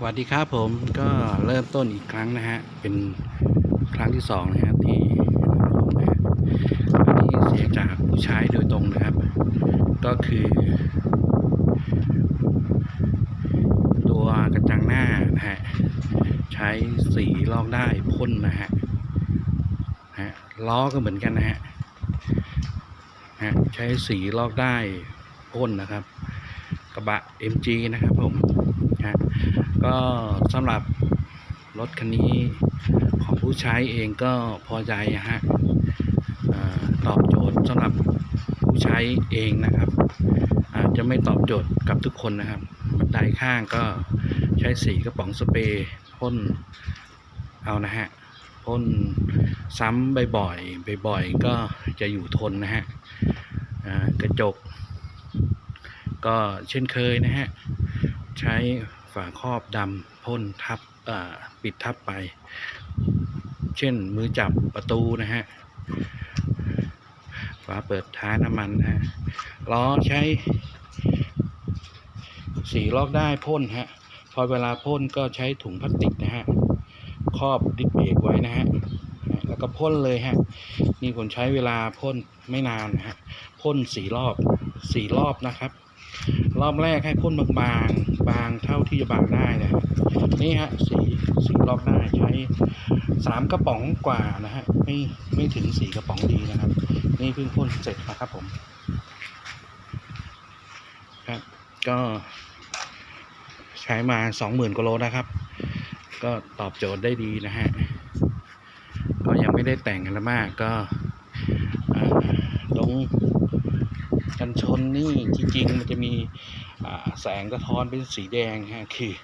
สวัสดีครับผมก็เริ่มต้นอีกครั้งนะฮะ เป็นครั้งที่สองนะครับที่อันนี้เสียงจากผู้ใช้โดยตรงนะครับ ก็คือ ตัวกระจังหน้านะฮะ ใช้สีลอกได้พ่นนะฮะฮะล้อก็เหมือนกันนะฮะฮะใช้สีลอกได้พ่นนะครับ กระบะ MG นะครับผมฮะ ก็สำหรับรถคันนี้ของผู้ใช้เองก็พอใจอะฮะตอบโจทย์สำหรับผู้ใช้เองนะครับอาจจะไม่ตอบโจทย์กับทุกคนนะครับบันไดข้างก็ใช้สีกระป๋องสเปรย์พ่นเอานะฮะพ่นซ้ำบ่อยๆบ่อยๆก็จะอยู่ทนนะฮะกระจก ก็เช่นเคยนะฮะ ใช้ ฝาครอบดำพ่นทับปิดทับไป เช่นมือจับประตูนะฮะฝาเปิดท้ายน้ำมันนะฮะล้อใช้สีลอกได้พ่นฮะ พอเวลาพ่นก็ใช้ถุงพลาสติกนะฮะครอบดิสเบรกไว้นะฮะแล้วก็พ่นเลยฮะนี่ผมใช้เวลาพ่นไม่นานนะฮะพ่นสี่รอบสี่รอบนะครับ รอบแรกให้พ่นบางๆบางเท่าที่จะบางได้นะนี่ฮะสีสีรอบได้ใช้สามกระป๋องกว่านะฮะไม่ไม่ถึงสี่กระป๋องดีนะครับ นี่เพิ่งพ่นเสร็จนะครับผมครับก็ใช้มาสองหมื่นกว่าโลนะครับ ก็ตอบโจทย์ได้ดีนะฮะก็ยังไม่ได้แต่งอะไรมากก็อ่าตรง กันชนนี่จริงๆ มันจะมีแสงกระท้อนเป็นสีแดงฮะคือ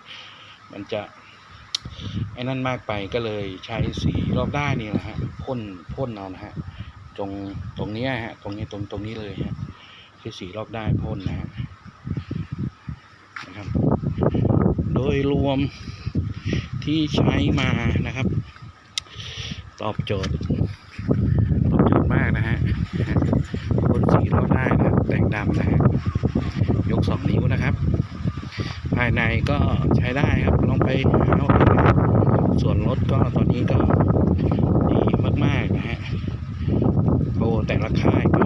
มันจะไอ้นั่นมากไปก็เลยใช้สีรอบด้านนี่แหละฮะพ่นพ่นเอานะฮะตรงตรงนี้ฮะตรงนี้ตรงตรงนี้เลยฮะคือสีรอบด้านพ่นนะฮะนะครับ โดยรวมที่ใช้มานะครับ ตอบโจทย์ตอบโจทย์มากนะฮะพ่นสีรอบได้นะ ครับแต่งดำนะฮะยกสองนิ้วนะครับ ภายในก็ใช้ได้ครับลองไปหาเอาส่วนรถก็ตอนนี้ก็ดีมากๆนะฮะโอ้แต่ละค่ายก็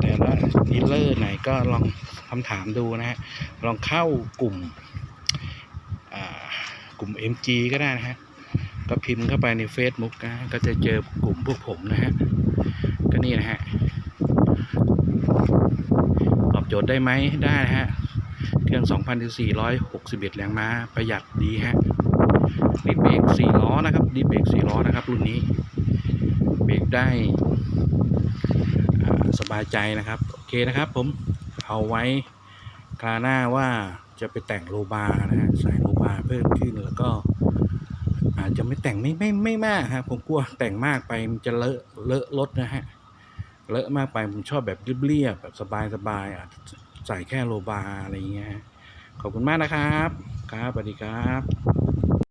แต่ละดีลเลอร์ไหนก็ลองคำถามดูนะฮะลองเข้ากลุ่มกลุ่ม MG ก็ได้นะฮะก็พิมพ์เข้าไปใน Facebook นะก็จะเจอกลุ่มพวกผมนะฮะก็นี่นะฮะ ตอบโจทย์ได้ไหมได้นะฮะ เครื่อง 2,461 แรงม้า ประหยัดดีฮะดิเบรก4ล้อนะครับดิเบรก4ล้อนะครับ รุ่นนี้ เบรกได้สบายใจนะครับ โอเคนะครับผมเอาไว้คราหน้าว่าจะไปแต่งโลบานะฮะใส่โลบาเพิ่มขึ้นแล้วก็ อาจจะไม่แต่งไม่ไม่ไม่มากครับผมกลัวแต่งมากไปมันจะเลอะเลอะรถนะฮะ เลอะมากไปผมชอบแบบเรียบๆแบบสบายๆใส่แค่โลบาร์อะไรอย่างเงี้ยขอบคุณมากนะครับ ครับสวัสดีครับ